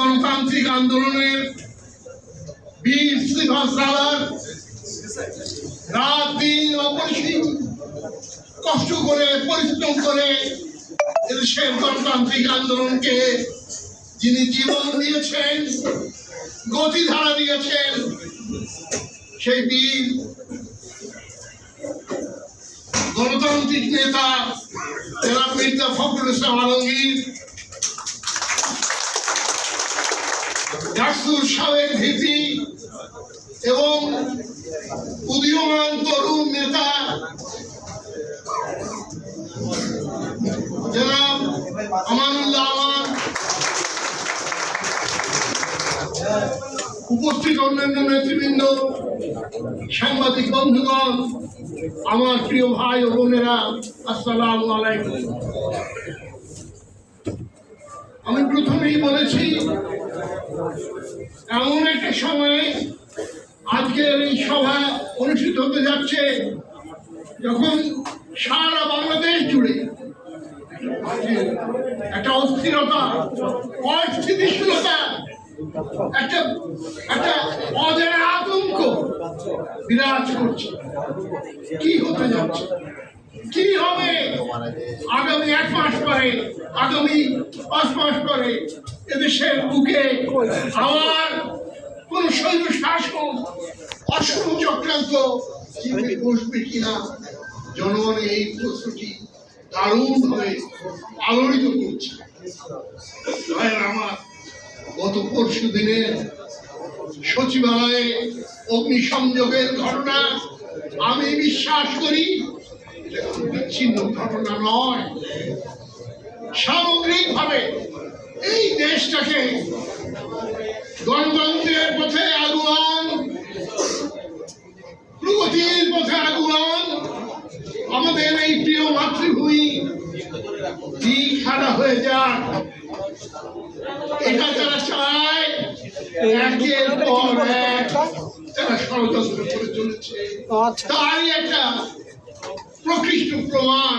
গণতান্ত্রিক আন্দোলনের বীর শ্রীভাষ দাদার রাত দিন অপরিসীম কষ্ট করে, পরিশ্রম করে এদেশের গণতান্ত্রিক আন্দোলনকে যিনি জীবন দিয়েছেন, গতিধারা দিয়েছেন, সেই বীর গণতান্ত্রিক নেতা মির্জা ফখরুল ইসলাম আলমগীর ডাকসুর সাবেক ভিপি এবং উদীয়মান তরুণ নেতা জনাব আমানুল্লাহ আমান উপস্থিত অন্যান্য নেতৃবৃন্দ, সাংবাদিক বন্ধুগণ, আমার প্রিয় ভাই ও বোনেরা, আসসালামু আলাইকুম। আমি প্রথমেই বলেছি এমন একটা সময়ে আজকের এই সভা অনুষ্ঠিত হতে যাচ্ছে যখন সারা বাংলাদেশ জুড়ে একটা অস্থিরতা, অস্থিতিশীলতা, একটা একটা অজানা আতঙ্ক বিরাজ করছে। কি হতে যাচ্ছে? কি হবে? আগামী এক মাস পরে, আগামী পাঁচ মাস পরে এদেশের বুকে আবার কোন শৈব শাসন অসম চক্রান্ত বসবে কিনা জনগণের এই প্রশ্নটি দারুণভাবে আলোড়িত করছে। আমার গত পরশু দিনের সচিবালয়ে অগ্নিসংযোগের ঘটনা আমি বিশ্বাস করি বিচ্ছিন্ন ঘটনা নয়। সামগ্রিকভাবে দেশটাকে গণতন্ত্রের পথে আগুয়ান প্রগতির পথে আগুয়ান আমাদের এই প্রিয় মাতৃভূমি দিক হারা হয়ে যাক। এটা যারা চায় একের পর এক তারা ষড়যন্ত্র করে চলেছে। আচ্ছা। তারই একটা প্রকৃষ্ট প্রমাণ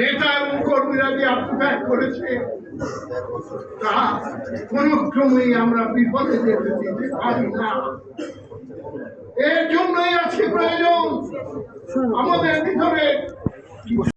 নেতা এবং কর্মীরা যে আত্মত্যাগ করেছে, তা কোনো ক্রমেই আমরা বিপদে যেতে দিতে পারি না। এর জন্যই আছে প্রয়োজন আমাদের ভিতরে